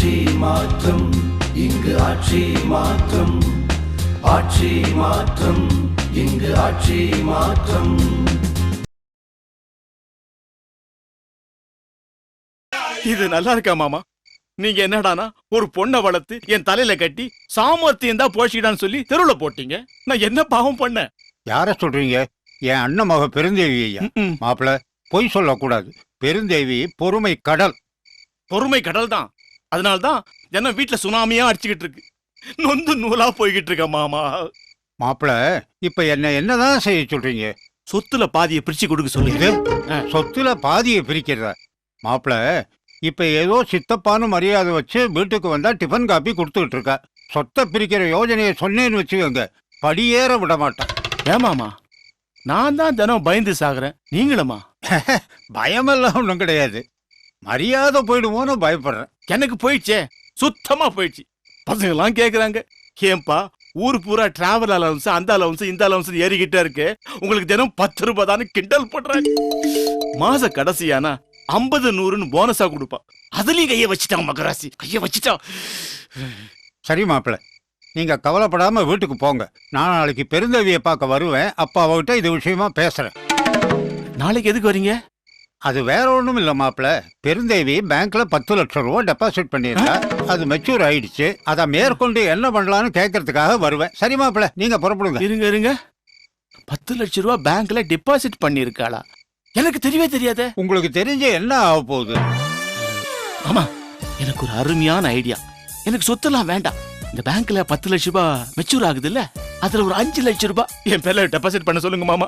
ஆட்சி மாற்றம் இங்கு ஆட்சி மாற்றம். ஆட்சி மாற்றம் இங்கு ஆட்சி மாற்றம். இது நல்லா இருக்கா மாமா? நீங்க என்னடானா ஒரு பொண்ணை வளர்த்து என் தலையில கட்டி சாமர்த்தியம் தான் போஷிடான்னு சொல்லி தெருவுல போட்டீங்க. நான் என்ன பாவம் பண்ணேன் யார சொல்றீங்க? என் அண்ணன் மக பெருந்தேவி ஐயா. ம்ம். மாப்பிள பொய் சொல்லக்கூடாது. பெருந்தேவி பொறுமை கடல். பொறுமை கடல் தான் அதனால்தான் ஜனம் வீட்டுல சுனாமியா அடிச்சுக்கிட்டு இருக்கு. நொந்து நூலா போய்கிட்டு இருக்க மாமா. மாப்பிள இப்ப என்ன என்னதான் செய்ய சொல்றீங்க? சொத்துல பாதியை பிரிச்சு கொடுக்க சொல்லுங்க சொத்துல பாதியை பிரிக்கிறதா. மாப்பிள இப்ப ஏதோ சித்தப்பான்னு மரியாதை வச்சு வீட்டுக்கு வந்தா டிஃபன் காப்பி கொடுத்துக்கிட்டு இருக்கா. சொத்தை பிரிக்கிற யோஜனையை சொன்னேன்னு வச்சுக்கோங்க. படியேற விட மாட்டேன் ஏன் மாமா நான் தான் தினம் பயந்து சாகுறேன். நீங்களுமா? பயமெல்லாம் ஒன்றும் கிடையாது. மரியாதை போயிடுமோன்னு பயப்படுறேன். எனக்கு போயிடுச்சே. சுத்தமா போயிடுச்சு. பசங்க எல்லாம் கேக்குறாங்க. ஏன்பா ஊர் பூரா டிராவல் அலவன்ஸ் அந்த அலவன்ஸ் இந்த அலவன்ஸ் ஏறிக்கிட்டே இருக்கு. உங்களுக்கு தினம் பத்து ரூபாய் தானே கிண்டல் பண்றாங்க. மாச கடைசியானா ஐம்பது நூறுன்னு போனஸா கொடுப்பா. அதுலயும் கைய வச்சுட்டான் மகராசி. கைய வச்சுட்டான். சரி மாப்பிள நீங்க கவலைப்படாம வீட்டுக்கு போங்க. நான் நாளைக்கு பெருந்தேவியை பார்க்க வருவேன். அப்ப அவகிட்ட இது விஷயமா பேசுறேன். நாளைக்கு எதுக்கு வரீங்க? அது வேற ஒண்ணும் இல்ல மாப்பிள. பெருந்தேவி பேங்க்ல பத்து லட்சம் ரூபாய் டெபாசிட் பண்ணியிருக்கா. அது மெச்சூர் ஆயிடுச்சு. அதை மேற்கொண்டு என்ன பண்ணலாம்னு கேட்கறதுக்காக வருவேன். சரி மாப்பிள நீங்க புறப்படுங்க. இருங்க இருங்க. பத்து லட்சம் ரூபாய் பேங்க்ல டெபாசிட் பண்ணிருக்காளா எனக்கு தெரியவே தெரியாதே. உங்களுக்கு தெரிஞ்சு என்ன ஆக போகுது? ஆமா எனக்கு ஒரு அருமையான ஐடியா எனக்கு சொத்தெல்லாம் வேண்டாம். இந்த பேங்க்ல பத்து லட்சம் ரூபாய் மெச்சூர் ஆகுது இல்ல அதுல ஒரு அஞ்சு லட்சம் ரூபாய் என் பேர்ல டெபாசிட் பண்ண சொல்லுங்க மாமா.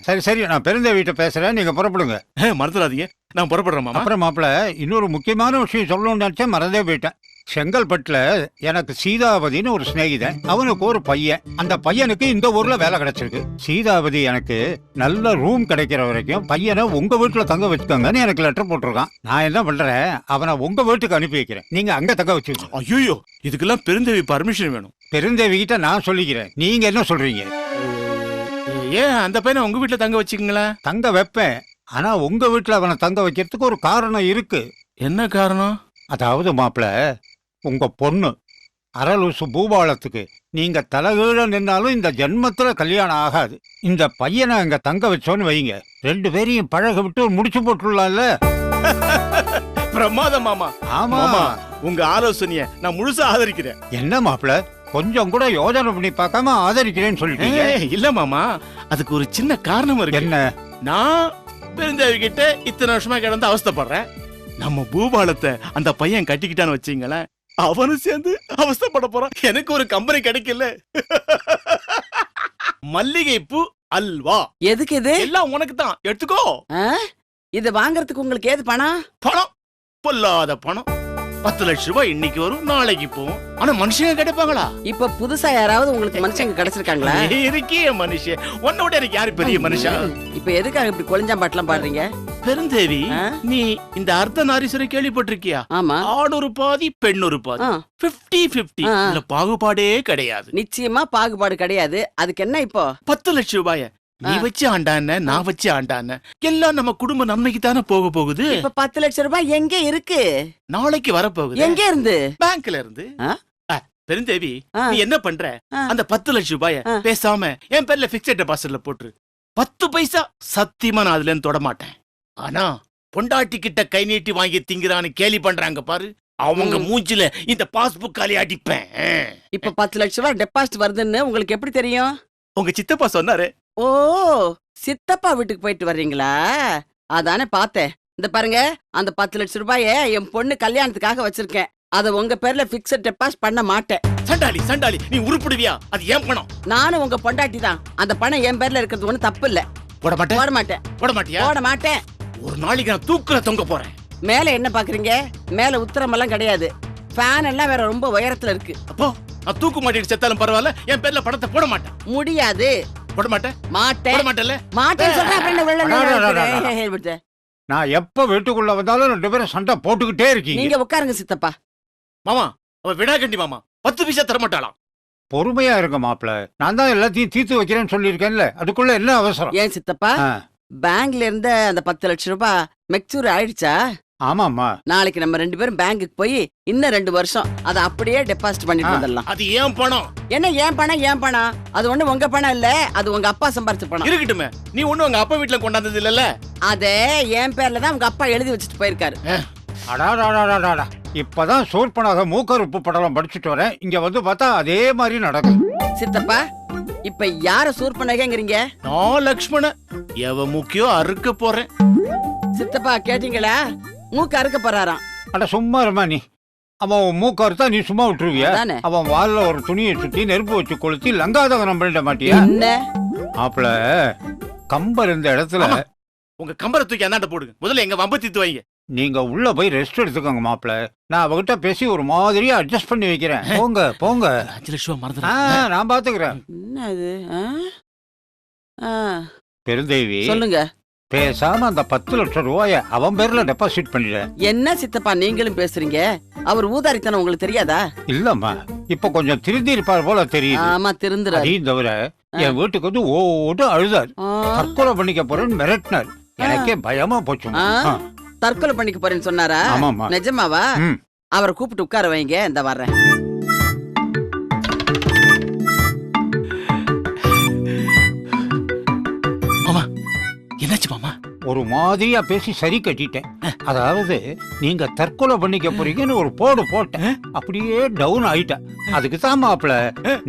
சரி சரி. நான் பெருந்தேவிட்ட பேசுறேன். நீங்க புறப்படுங்க. மறந்துடாதீங்க. நான் புறப்படுறேன் மாமா. அப்புறம் மாப்பிள இன்னொரு முக்கியமான விஷயம் சொல்லணும்னு நினைச்சேன் மறந்தே போயிட்டேன். செங்கல்பட்டுல எனக்கு சீதாவதின்னு ஒரு சிநேகிதன் அவனுக்கு ஒரு பையன். அந்த பையனுக்கு இந்த ஊர்ல வேலை கிடைச்சிருக்கு. சீதாவதி எனக்கு நல்ல ரூம் கிடைக்கிற வரைக்கும் பையனை உங்க வீட்டுல தங்க வச்சுக்கோங்கன்னு எனக்கு லெட்டர் போட்டிருக்கான். நான் என்ன பண்றேன்? அவனை உங்க வீட்டுக்கு அனுப்பி வைக்கிறேன். நீங்க அங்க தங்க வச்சுக்கோங்க. ஐயோ இதுக்கெல்லாம் பெருந்தேவி பர்மிஷன் வேணும். பெருந்தேவி கிட்ட நான் சொல்லிக்கிறேன். நீங்க என்ன சொல்றீங்க? ஏன் அந்த பையனை உங்க வீட்டுல தங்க வச்சுக்கங்களேன்? தங்க வைப்பேன். ஆனா உங்க வீட்டுல அவனை தங்க வைக்கிறதுக்கு ஒரு காரணம் இருக்கு. என்ன காரணம்? அதாவது மாப்பிள உங்க பொண்ணு அரலூசு பூபாலத்துக்கு நீங்க தலைகீழ நின்னாலும் இந்த ஜென்மத்துல கல்யாணம் ஆகாது. இந்த பையனை அங்க தங்க வச்சோன்னு வைங்க. ரெண்டு பேரையும் பழக விட்டு முடிச்சு போட்டுடலாம்ல? பிரமாதம் மாமா. ஆமா. உங்க ஆலோசனைய நான் முழுசா ஆதரிக்கிறேன். என்ன மாப்பிள? கொஞ்சம் கூட யோசனை பண்ணி பார்க்காம ஆதரிக்கிறேன்னு சொல்லிட்டீங்க. இல்ல மாமா. அதுக்கு ஒரு சின்ன காரணம் இருக்கு. என்ன? நான் பெருந்தேவி கிட்ட இத்தனை வருஷமா கிடந்து அவஸ்தைப்படுறேன். நம்ம பூபாலத்தை அந்த பையன் கட்டிக்கிட்டான்னு வச்சீங்களேன். அவனும் சேர்ந்து அவஸ்தைப்பட போறான். எனக்கு ஒரு கம்பெனி கிடைக்கல. மல்லிகை பூ அல்வா. எதுக்கு இது? எல்லாம் உனக்கு தான். எடுத்துக்கோ? இது வாங்குறதுக்கு உங்களுக்கு ஏது பணம்? பணம். பொல்லாத பணம். பத்து லட்சம் ரூபாய் இன்னைக்கு வரும் நாளைக்கு போகும். ஆனா மனுஷங்க கிடைப்பாங்களா? இப்ப புதுசா யாராவது உங்களுக்கு மனுஷங்க கிடைச்சிருக்காங்களா? நீ இருக்கியே மனுஷன். உன்னை விட எனக்கு யாரு பெரிய மனுஷன் இப்ப எதுக்காக இப்படி கொளிஞ்சா பாட்டுலாம் பாடுறீங்க? பெருந்தேவி? நீ இந்த அர்த்த நாரீஸ்வரை கேள்விப்பட்டிருக்கியா? ஆமா. ஒரு பாதி பெண் ஒரு பாதி பிப்டி பிப்டி பாகுபாடே கிடையாது. நிச்சயமா பாகுபாடு கிடையாது. அதுக்கு என்ன இப்போ? பத்து லட்சம் ரூபாய. நீ. வச்சு ஆண்டான நான் வச்சு ஆண்டான. எல்லாம் நம்ம குடும்ப நன்மைக்கு தானே போக போகுது? இப்ப பத்து லட்சம் ரூபாய் எங்க இருக்கு? நாளைக்கு வரப்போகுது. எங்க இருந்து? பேங்க்ல இருந்து. பெருந்தேவி நீ என்ன பண்ற. அந்த பத்து லட்சம் ரூபாய. பேசாம என் பேர்ல பிக்சட் டெபாசிட்ல போட்டுரு. பத்து பைசா சத்தியமா நான் அதுல இருந்து தொட மாட்டேன். ஆனா பொண்டாட்டி கிட்ட கை நீட்டி வாங்கி திங்கிறான்னு கேலி பண்றாங்க பாரு. அவங்க. மூஞ்சில இந்த பாஸ்புக் காலி அடிப்பேன். இப்ப பத்து லட்சம் ரூபாய் டெபாசிட் வருதுன்னு உங்களுக்கு எப்படி தெரியும்? உங்க சித்தப்பா சொன்னாரு ஓ சித்தப்பா வீட்டுக்கு போயிட்டு வர்றீங்களா? அதானே பார்த்தேன். இந்த பாருங்க அந்த பத்து லட்சம் ரூபாய என் பொண்ணு கல்யாணத்துக்காக வச்சிருக்கேன். அத உங்க பேர்ல பிக்சட் டெபாசிட் பண்ண மாட்டேன். சண்டாளி சண்டாளி நீ உருப்பிடுவியா? அது ஏன் பணம்? நானும் உங்க பொண்டாட்டி தான். அந்த பணம் என் பேர்ல இருக்கிறது ஒண்ணு தப்பு இல்ல. போட மாட்டேன்? போட மாட்டேன். போட மாட்டியா? போட மாட்டேன். ஒரு நாளைக்கு நான் தூக்குல தொங்க போறேன். மேல என்ன பாக்குறீங்க? மேல உத்தரமெல்லாம் கிடையாது. ஃபேன் எல்லாம் வேற ரொம்ப உயரத்துல இருக்கு. அப்போ நான் தூக்கு மாட்டிட்டு செத்தாலும் பரவாயில்ல என் பேர்ல படத்தை போட மாட்டேன். முடியாது. போட மாட்டேன் மாட்டேன் போட மாட்டேன்ல மாட்டேன்னு சொல்றேன் அப்புறம். நான் எப்ப வீட்டுக்குள்ள வந்தாலும் ரெண்டு பேரும் சண்டை போட்டுக்கிட்டே இருக்கீங்க. நீங்க உட்காருங்க சித்தப்பா. மாமா அவ விடா கண்டி மாமா. பத்து பைசா தர மாட்டாளாம் பொறுமையா இருங்க மாப்பிள நான் தான் எல்லாத்தையும் தீர்த்து வைக்கிறேன்னு சொல்லியிருக்கேன்ல. அதுக்குள்ள என்ன அவசரம்? ஏன் சித்தப்பா? பேங்க்ல இருந்த அந்த பத்து லட்சம் ரூபாய் மெச்சூர் ஆயிடுச்சா? ஆமாம்மா. நாளைக்கு நம்ம ரெண்டு பேரும் பேங்குக்கு போய் இன்னும் ரெண்டு வருஷம் அதை அப்படியே டெபாசிட் பண்ணிட்டு. வந்துடலாம். அது ஏன் பணம்? என்ன ஏன் பணம் ஏன் பணம்? அது ஒண்ணு உங்க பணம் இல்ல அது உங்க அப்பா சம்பாரிச்ச பணம். இருக்கட்டுமே. நீ ஒண்ணும் உங்க அப்பா வீட்டுல கொண்டாந்தது இல்லல்ல? அதே என் பேர்ல தான் உங்க அப்பா எழுதி வச்சுட்டு போயிருக்காரு. அடாடாடாடாடா இப்பதான் சூர்பனாக மூக்கறுப்பு படலம் படிச்சுட்டு வரேன். இங்க வந்து பார்த்தா அதே மாதிரி நடக்கும் சித்தப்பா இப்ப யார சூர்பனகங்கிறீங்க நான் லக்ஷ்மண எவ முக்கியம் அறுக்க போறேன். சித்தப்பா கேட்டீங்களா? மூக்கு அறுக்க போறாராம். அட சும்மா இருமா நீ. அவன் மூக்கறுத்தா நீ சும்மா விட்டுருவியா? அதானே. அவன் வால்ல ஒரு துணியை சுத்தி நெருப்பு வச்சு கொளுத்தி லங்காதகனம் பண்ணிட மாட்டியா? என்ன? மாப்பிள கம்பர் இந்த இடத்துல ஆமா. உங்க கம்பரை தூக்கி அந்தாண்ட போடுங்க. முதல்ல எங்க வம்ப தீத்து வைங்க நீங்க உள்ள போய் ரெஸ்ட் எடுத்துக்கோங்க மாப்பிள. நான் அவகிட்ட பேசி ஒரு மாதிரியா அட்ஜஸ்ட் பண்ணி வைக்கிறேன். போங்க போங்க. அஞ்சு லட்சம் ரூபா ஆ, மறந்துடுறேன் நான் பாத்துக்கிறேன். என்ன அது ஆ? ஆ, பெருந்தேவி. சொல்லுங்க. பேசாம அந்த பத்து லட்சம் ரூபாய அவன் பேர்ல டெபாசிட் பண்ணிட. என்ன சித்தப்பா நீங்களும் பேசுறீங்க? அவர் ஊதாரித்தனம் உங்களுக்கு தெரியாதா? இல்லம்மா இப்ப கொஞ்சம் திருந்தி இருப்பார் போல தெரியுது. ஆமா திருந்துறாரு. அதையும் தவிர என் வீட்டுக்கு வந்து ஓட்டு அழுதார். தற்கொலை பண்ணிக்க போறேன்னு மிரட்டினார். எனக்கே பயமா போச்சு. ஆ? தற்கொலை பண்ணிக்க போறேன்னு சொன்னாரா? நிஜமாவா? ம். அவரை கூப்பிட்டு உட்கார வைங்க இந்த வர்றேன். ஒரு மாதிரியா பேசி சரி கட்டிட்டேன். அதாவது நீங்க தற்கொலை பண்ணிக்க போறீங்கன்னு ஒரு போடு போட்டேன். அப்படியே டவுன் ஆயிட்டேன். அதுக்கு தான் மாப்பிள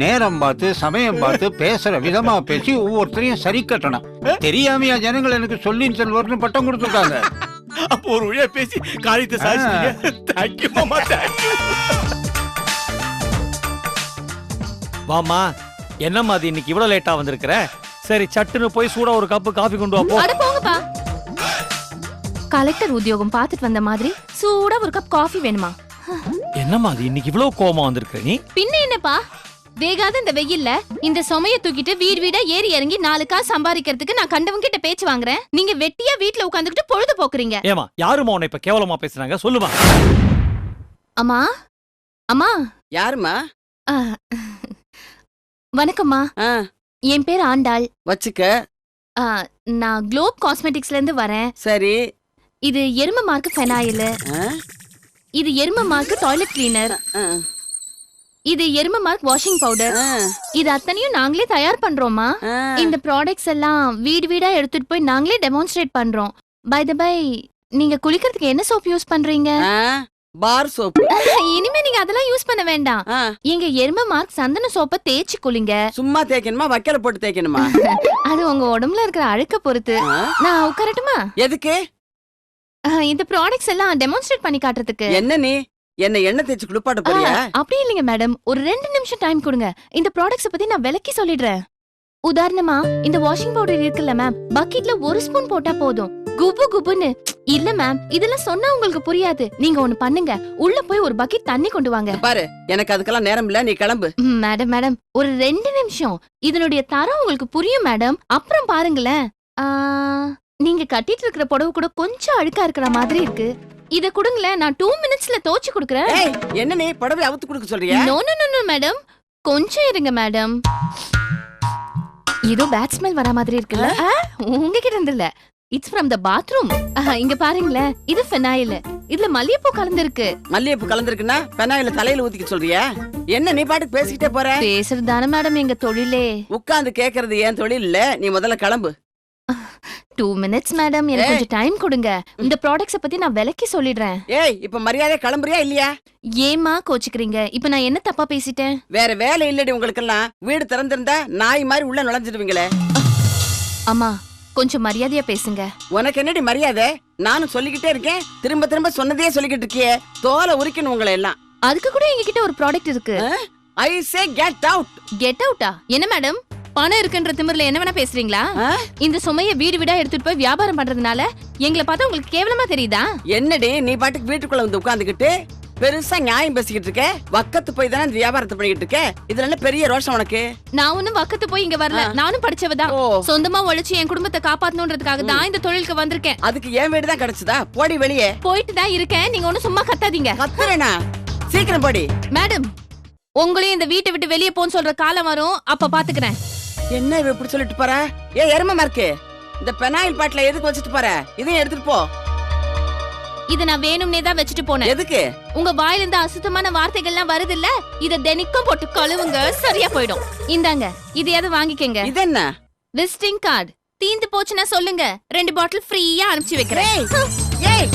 நேரம் பார்த்து சமயம் பார்த்து பேசுற விதமா பேசி ஒவ்வொருத்தரையும் சரி கட்டணும். தெரியாமையா ஜனங்கள் எனக்கு சொல்லின் செல்வர்னு பட்டம் கொடுத்துருக்காங்க. அப்போ ஒரு வழியா பேசி காரியத்தை சாதிச்சிட்டீங்க. தேங்க்யூ மாமா தேங்க்யூ வாமா என்னம்மா அது இன்னைக்கு இவ்வளவு லேட்டா வந்திருக்கிற? சரி சட்டுன்னு போய் சூடா ஒரு கப்பு காபி கொண்டு வா போ. கலெக்டர் உத்தியோகம் பார்த்துட்டு வந்த மாதிரி சூடா ஒரு கப் காஃபி வேணுமா? என்னம்மா அது? இன்னைக்கு இவ்வளவு கோவமா வந்திருக்க நீ? பின்ன என்னப்பா? வேகாத இந்த வெயில்ல இந்த சுமைய தூக்கிட்டு வீடு வீடா ஏறி இறங்கி நாலு காசு சம்பாதிக்கிறதுக்கு நான் கண்டவங்க கிட்ட பேச்சு வாங்குறேன். நீங்க வெட்டியா வீட்ல உட்காந்துக்கிட்டு பொழுது போக்குறீங்க. ஏமா யாருமா உன்னை இப்ப கேவலமா பேசுறாங்க? சொல்லுமா. அம்மா? அம்மா? யாருமா ஆ, வணக்கம்மா. ஆ, என் பேர் ஆண்டாள். வச்சுக்க. ஆ, நான் குளோப் காஸ்மெட்டிக்ஸ்ல இருந்து வரேன். சரி. இது எரும மார்க்கு ஃபெனாயில். இது எரும மார்க்கு டாய்லெட் கிளீனர். இது எரும மார்க் வாஷிங் பவுடர். இது அத்தனையும் நாங்களே தயார் பண்றோமா. இந்த ப்ராடக்ட்ஸ் எல்லாம் வீடு வீடா எடுத்துட்டு போய் நாங்களே டெமான்ஸ்ட்ரேட் பண்றோம். பை த பை நீங்க குளிக்கிறதுக்கு என்ன சோப் யூஸ் பண்றீங்க? பார் சோப்பு. இனிமே நீங்க அதெல்லாம் யூஸ் பண்ண வேண்டாம். எங்க எரும மார்க் சந்தன சோப்பை தேய்ச்சி குளிங்க. சும்மா தேய்க்கணுமா? வைக்கல போட்டு தேய்க்கணுமா? அது உங்க உடம்புல இருக்கிற அழுக்க பொறுத்து. நான் உட்காரட்டுமா? எதுக்கு? இந்த ப்ராடக்ட்ஸ் எல்லாம் டெமான்ஸ்ட்ரேட் பண்ணி காட்டுறதுக்கு. என்ன நீ? என்ன எண்ணெய் தேய்ச்சி குளிப்பாட்ட போறியா? அப்படி இல்லைங்க மேடம் ஒரு ரெண்டு நிமிஷம் டைம் கொடுங்க. இந்த ப்ராடக்ட்ஸ் பத்தி நான் விளக்கி சொல்லிடுறேன். உதாரணமா இந்த வாஷிங் பவுடர் இருக்குல்ல மேம் பக்கெட்ல ஒரு ஸ்பூன் போட்டா போதும். குபு குபுன்னு. இல்ல மேம் இதெல்லாம் சொன்னா உங்களுக்கு புரியாது. நீங்க ஒண்ணு பண்ணுங்க. உள்ள போய் ஒரு பக்கெட் தண்ணி கொண்டு வாங்க. பாரு. எனக்கு அதுக்கெல்லாம் நேரம் இல்ல. நீ கிளம்பு. மேடம் மேடம் ஒரு ரெண்டு நிமிஷம். இதனுடைய தரம் உங்களுக்கு புரியும் மேடம் அப்புறம் பாருங்களேன். நீங்க கட்டிட்டு இருக்கிற புடவை கூட கொஞ்சம் அழுக்கா இருக்கிற மாதிரி இருக்கு. இத கொடுங்களேன் நான் டூ மினிட்ஸ்ல தோச்சு கொடுக்குறேன். ஏய் என்ன நீ புடவை அவுத்து கொடுக்க சொல்றியா? நோ நோ நோ மேடம் கொஞ்சம் இருங்க மேடம் ஏதோ பேட் ஸ்மெல் வர மாதிரி இருக்குல்ல? உங்ககிட்ட இருந்து இல்ல இட்ஸ் ஃப்ரம் த பாத்ரூம் இங்க பாருங்களேன். இது ஃபெனாயில் இதுல மல்லிகைப்பூ கலந்துருக்கு. மல்லிகைப்பூ கலந்துருக்குன்னா பெனாயில தலையில ஊத்திக்க சொல்றியா? என்ன நீ பாட்டுக்கு பேசிக்கிட்டே போற? பேசுறது தானே மேடம் எங்க தொழிலே. உட்கார்ந்து கேக்குறது ஏன் தொழில் இல்ல நீ முதல்ல கிளம்பு. டூ மினிட்ஸ் மேடம் எனக்கு. கொஞ்சம் டைம் கொடுங்க. இந்த ப்ராடக்ட்ஸ பத்தி நான் விலைக்கு சொல்லிடுறேன். ஏய் இப்ப மரியாதை கிளம்புறியா இல்லையா? ஏமா கோச்சுக்கிறீங்க? இப்ப நான் என்ன தப்பா பேசிட்டேன்? வேற வேலை இல்லடி உங்களுக்கெல்லாம். வீடு திறந்திருந்தா நாய் மாதிரி உள்ள நுழைஞ்சிடுவீங்களே. அம்மா கொஞ்சம் மரியாதையா பேசுங்க. உனக்கு என்னடி மரியாதை? நானும் சொல்லிக்கிட்டே இருக்கேன். திரும்ப திரும்ப சொன்னதையே சொல்லிக்கிட்டு இருக்கியே. தோலை உரிக்கணும் உங்களை எல்லாம். அதுக்கு கூட எங்ககிட்ட ஒரு ப்ராடக்ட் இருக்கு. I say get out get அவுட்டா என்ன மேடம் பணம் இருக்குன்ற திமிர்ல என்ன வேணா பேசுறீங்களா? இந்த சுமைய வீடு வீடா எடுத்துட்டு போய் வியாபாரம் பண்றதுனால எங்களை பார்த்தா உங்களுக்கு கேவலமா தெரியுதா? என்னடி நீ பாட்டுக்கு வீட்டுக்குள்ள வந்து உட்கார்ந்துகிட்டு பெருசா நியாயம் பேசிக்கிட்டு இருக்க? வக்கத்து போய் தானே இந்த வியாபாரத்தை பண்ணிக்கிட்டு இருக்க? இதுல என்ன பெரிய ரோஷம் உனக்கு? நான் ஒண்ணும் வக்கத்து போய் இங்க வரல. நானும் படிச்சவ தான். ஓ. சொந்தமா உழைச்சு என் குடும்பத்தை காப்பாத்தணுன்றதுக்காக தான் இந்த தொழிலுக்கு வந்திருக்கேன். அதுக்கு என் வீடு தான் கிடைச்சதா? போடி வெளியே. போயிட்டு தான் இருக்கேன். நீங்க ஒண்ணும் சும்மா கத்தாதீங்க. கத்துறேனா? சீக்கிரம் போடி. மேடம் உங்களையும் இந்த வீட்டை விட்டு வெளியே போன்னு சொல்ற காலம் வரும். அப்ப பாத்துக்கிறேன். என்ன இவ இப்படி சொல்லிட்டு போற? ஏ எரும மார்க்கு. இந்த பெனாயில் பாட்டில எதுக்கு வச்சுட்டு போற? இதையும் எடுத்துட்டு போ. இத நான் வேணும்னே தான் வச்சுட்டு போனேன். எதுக்கு? உங்க வாயில இருந்து அசுத்தமான வார்த்தைகள்லாம் வருது இல்ல இத தினிக்கும் போட்டு கழுவுங்க சரியா போயிடும். இந்தாங்க இதையாவது வாங்கிக்கங்க. இது என்ன? விசிட்டிங் கார்டு தீந்து போச்சுன்னா சொல்லுங்க. ரெண்டு பாட்டில் ஃப்ரீயா அனுப்பிச்சு வைக்கிறேன். ஏய்